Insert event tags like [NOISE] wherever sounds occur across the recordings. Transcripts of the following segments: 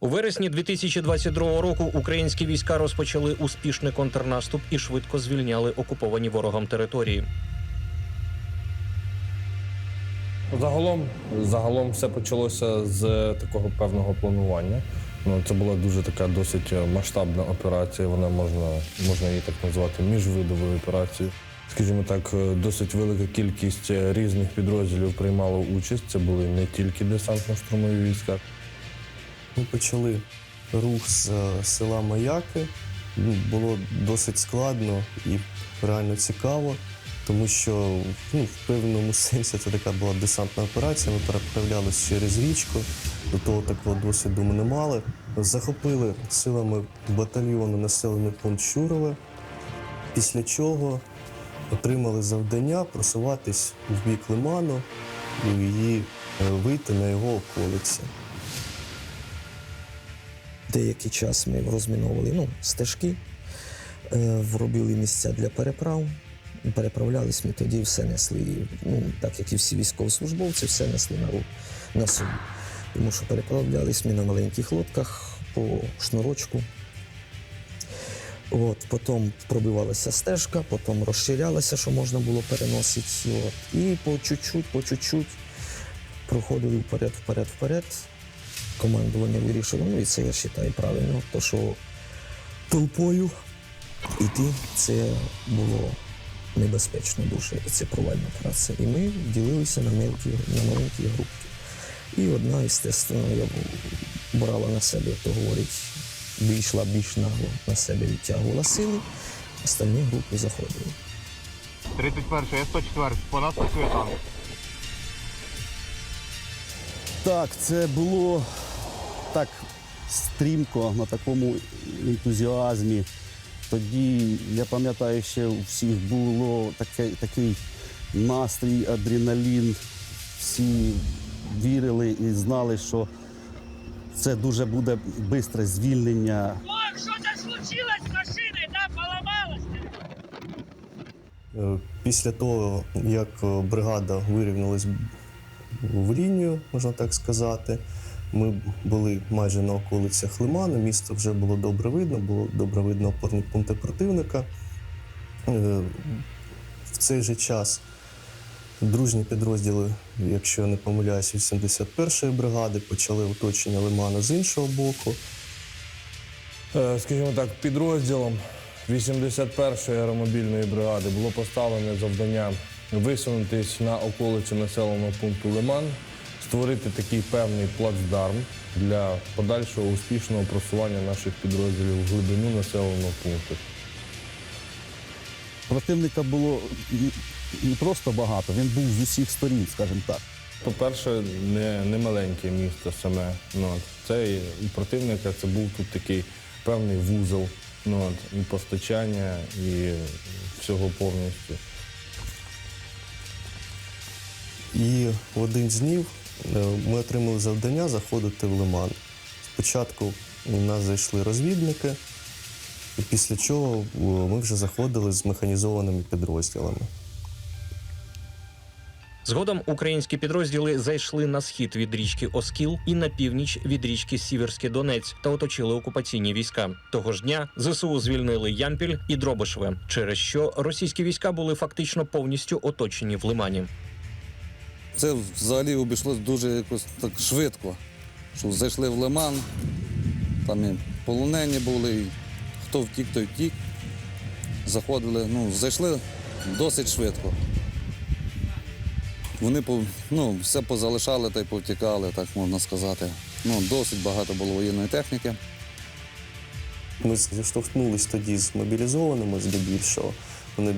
У вересні 2022 року українські війська розпочали успішний контрнаступ і швидко звільняли окуповані ворогом території. Загалом, загалом все почалося з такого певного планування. Ну, це була дуже така досить масштабна операція. Вона можна, можна її так назвати міжвидовою операцією. Скажімо так, досить велика кількість різних підрозділів приймало участь. Це були не тільки десантно-штурмові війська. Ми почали рух з е, села Маяки. Ну, Було досить складно і реально цікаво, тому що ну, в певному [LAUGHS] сенсі це така була десантна операція. Ми переправлялися через річку, до того такого досвіду ми не мали. Захопили силами батальйону населений пункт Щурове, після чого отримали завдання просуватись в бік Лиману і е, вийти на його околиці. Деякий час ми розміновували ну, стежки, е, робили місця для переправ. Переправлялись ми тоді, все несли, ну, так як і всі військовослужбовці, все несли на, ру- на собі. Тому що переправлялись ми на маленьких лодках по шнурочку. От, потім пробивалася стежка, потім розширялася, що можна було переносити. От. І по чуть-чуть, по чуть-чуть проходили вперед, вперед, вперед командування вирішило, ну і це я вважаю правильно, то що толпою йти це було небезпечно дуже, і це провальна праця. І ми ділилися на мелкі, на маленькі групки. І одна, естественно, я брала на себе, то говорить, більшла більш нагло на себе відтягувала сили, остальні групи заходили. 31 я 104 по нас працює танк. Так, це було так стрімко, на такому ентузіазмі. Тоді, я пам'ятаю, ще у всіх було таке, такий настрій, адреналін. Всі вірили і знали, що це дуже буде швидке звільнення. Ой, что-то случилось с машиной, да, поломалась. Е, Після того, як е, бригада вирівнялась в лінію, можна так сказати, ми були майже на околицях Лиману, місто вже було добре видно, було добре видно опорні пункти противника. Е, В цей же час дружні підрозділи, якщо я не помиляюсь, 81-ї бригади почали оточення Лиману з іншого боку. Е, Скажімо так, підрозділом 81-ї аеромобільної бригади було поставлене завдання висунутись на околицю населеного пункту Лиман, створити такий певний плацдарм для подальшого успішного просування наших підрозділів в глибину населеного пункту. Противника було не просто багато, він був з усіх сторін, скажімо так. По-перше, не, не маленьке місто саме. Ну, це і у противника це був тут такий певний вузол ну, і постачання, і всього повністю. І в один з днів е, ми отримали завдання заходити в лиман. Спочатку у нас зайшли розвідники, і після чого е, ми вже заходили з механізованими підрозділами. Згодом українські підрозділи зайшли на схід від річки Оскіл і на північ від річки Сіверський Донець та оточили окупаційні війська. Того ж дня ЗСУ звільнили Ямпіль і Дробишеве, через що російські війська були фактично повністю оточені в Лимані. Це взагалі обійшлося дуже якось так швидко. Що зайшли в Лиман, там і полонені були, і хто втік, той втік. Заходили, ну, зайшли досить швидко. Вони ну, все позалишали та й повтікали, так можна сказати. Ну, досить багато було воєнної техніки. Ми зіштовхнулись тоді з мобілізованими здебільшого. Вони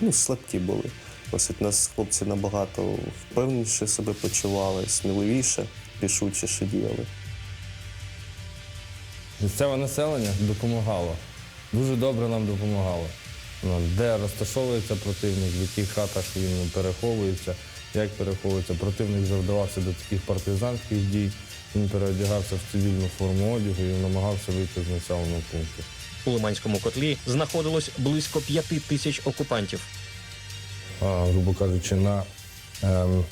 ну, слабкі були. Ось нас хлопці набагато впевненіше себе почували, сміливіше, рішучіше діяли. Місцеве населення допомагало. Дуже добре нам допомагало. Де розташовується противник, в яких хатах він переховується, як переховується. Противник завдавався до таких партизанських дій. Він переодягався в цивільну форму одягу і намагався вийти з населеного пункту. У Лиманському котлі знаходилось близько п'яти тисяч окупантів. Грубо кажучи, на ем,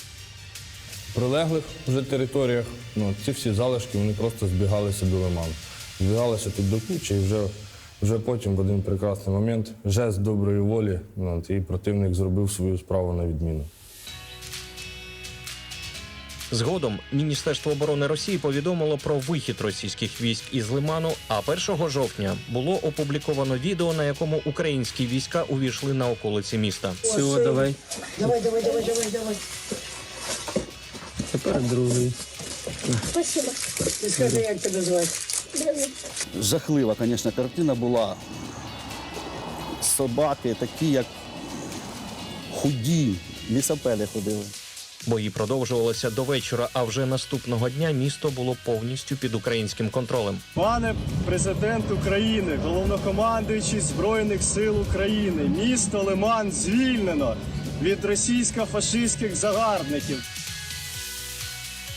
прилеглих вже територіях ну, ці всі залишки вони просто збігалися до лиману. Збігалися тут до кучі, і вже, вже потім в один прекрасний момент жест доброї волі, ну, і противник зробив свою справу на відміну. Згодом Міністерство оборони Росії повідомило про вихід російських військ із Лиману. А 1 жовтня було опубліковано відео, на якому українські війська увійшли на околиці міста. Все, давай. Давай, давай, давай, давай, давай. Тепер другий. Спасибо. Ти скажи, як тебе звати? Жахлива, звісно, картина була. Собаки такі, як худі, лісапеди ходили. Бої продовжувалися до вечора. А вже наступного дня місто було повністю під українським контролем. Пане президент України, головнокомандуючий Збройних сил України, місто Лиман звільнено від російсько-фашистських загарбників.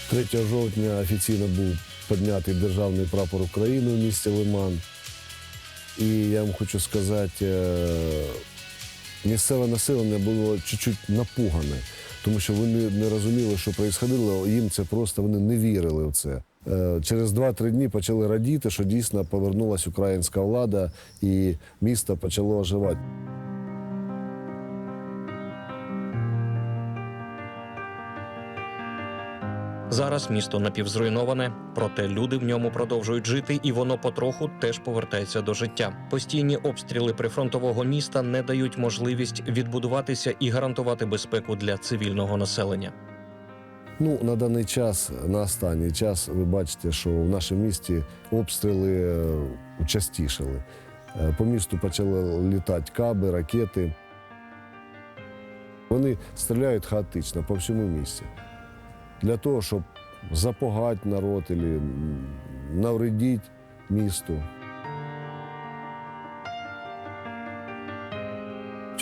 3 жовтня офіційно був піднятий державний прапор України в місті Лиман. І я вам хочу сказати, е, місцеве населення було чуть-чуть напугане, тому що вони не розуміли, що відбувається. Їм це просто вони не вірили в це. Е, Через 2-3 дні почали радіти, що дійсно повернулася українська влада і місто почало оживати. Зараз місто напівзруйноване, проте люди в ньому продовжують жити, і воно потроху теж повертається до життя. Постійні обстріли прифронтового міста не дають можливість відбудуватися і гарантувати безпеку для цивільного населення. Ну, на даний час, на останній час, ви бачите, що в нашому місті обстріли е, частішали. Е, По місту почали літати каби, ракети. Вони стріляють хаотично по всьому місті. Для того, щоб запугати народ або навредити місту.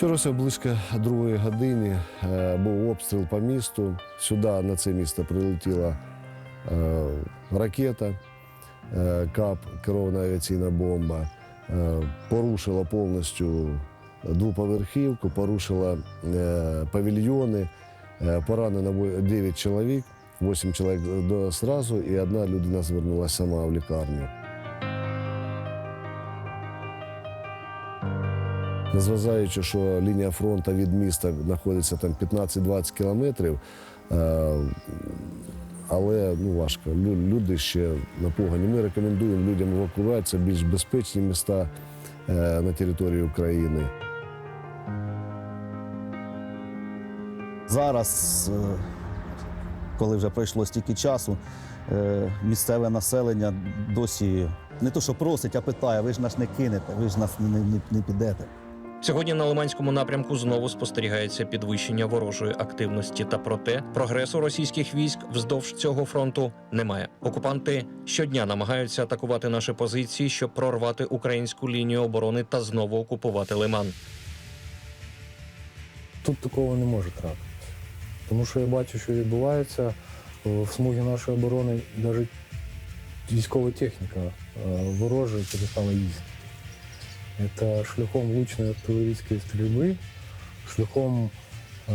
Вчора близько другої години е, був обстріл по місту. Сюди на це місто прилетіла е, ракета, е, КАП, керована авіаційна бомба, порушила повністю двоповерхівку, порушила павільйони, поранено 9 чоловік, 8 чоловік до сразу, і одна людина звернулася сама в лікарню. Незважаючи, що лінія фронту від міста знаходиться там 15-20 кілометрів, е, але ну, важко. Люди ще напугані. Ми рекомендуємо людям евакуюватися більш безпечні міста е, на території України. Зараз, е, коли вже пройшло стільки часу, е, місцеве населення досі не то, що просить, а питає, ви ж нас не кинете, ви ж нас не, не, не підете. Сьогодні на Лиманському напрямку знову спостерігається підвищення ворожої активності. Та проте прогресу російських військ вздовж цього фронту немає. Окупанти щодня намагаються атакувати наші позиції, щоб прорвати українську лінію оборони та знову окупувати Лиман. Тут такого не може трапитися. Тому що я бачу, що відбувається в смугі нашої оборони навіть військова техніка е, ворожа перестала їздити. Це шляхом влучної артилерійської стрільби, шляхом е,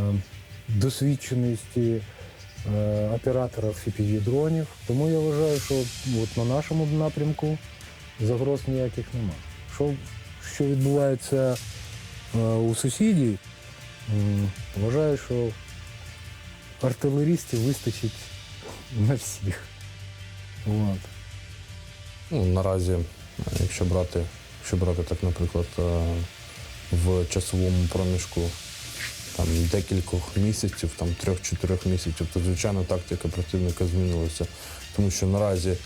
досвідченості е, операторів CPV-дронів. Тому я вважаю, що от на нашому напрямку загроз ніяких немає. Що, що відбувається е, у сусідів, Вважаю, що артилерістів вистачить на всіх. От. Ну, наразі, якщо брати, якщо брати так, наприклад, е, в часовому проміжку там, декількох місяців, там, трьох-чотирьох місяців, то звичайно тактика противника змінилася. Тому що наразі,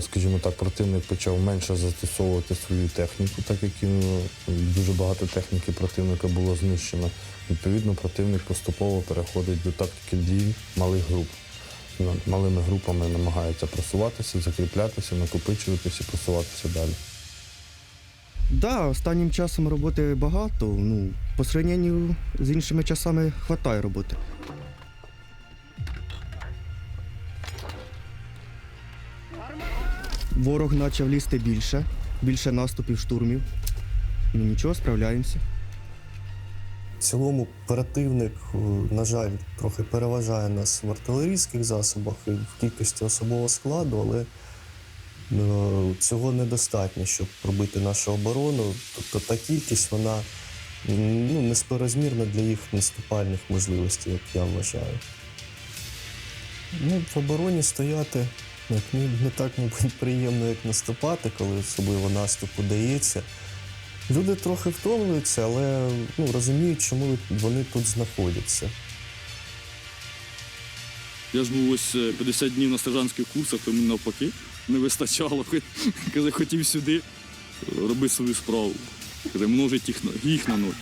скажімо так, противник почав менше застосовувати свою техніку, так як і, ну, дуже багато техніки противника було знищено. Відповідно, противник поступово переходить до тактики дій малих груп. Ну, Малими групами намагається просуватися, закріплятися, накопичуватися просуватися далі. Да, останнім часом роботи багато. Ну, по сравненню з іншими часами вистачає роботи. Ворог почав лізти більше, більше наступів, штурмів. Ну нічого, справляємося. В цілому противник, е, на жаль, трохи переважає нас в артилерійських засобах і в кількості особового складу, але е, цього недостатньо, щоб пробити нашу оборону. Тобто та кількість вона ну, неспорозмірна для їх наступальних можливостей, як я вважаю. Ну, в обороні стояти як, не, не так, мабуть, приємно, як наступати, коли особливо наступ удається. Люди трохи втомлюються, але ну, розуміють, чому вони тут знаходяться. Я ж був ось е, 50 днів на сержантських курсах, то мені навпаки не вистачало. [LAUGHS] Хотів сюди, роби свою справу. Каже, множить їх, на- нуль.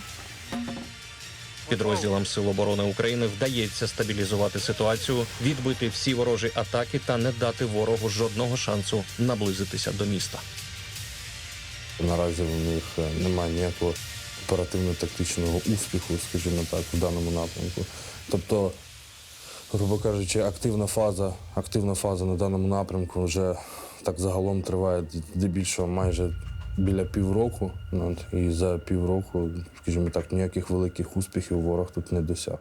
Підрозділам Сил оборони України вдається стабілізувати ситуацію, відбити всі ворожі атаки та не дати ворогу жодного шансу наблизитися до міста. Наразі в них е, немає ніякого оперативно-тактичного успіху, скажімо так, в даному напрямку. Тобто, грубо кажучи, активна фаза, активна фаза на даному напрямку вже так загалом триває здебільшого майже біля півроку. Ну, от, і за півроку, скажімо так, ніяких великих успіхів ворог тут не досяг.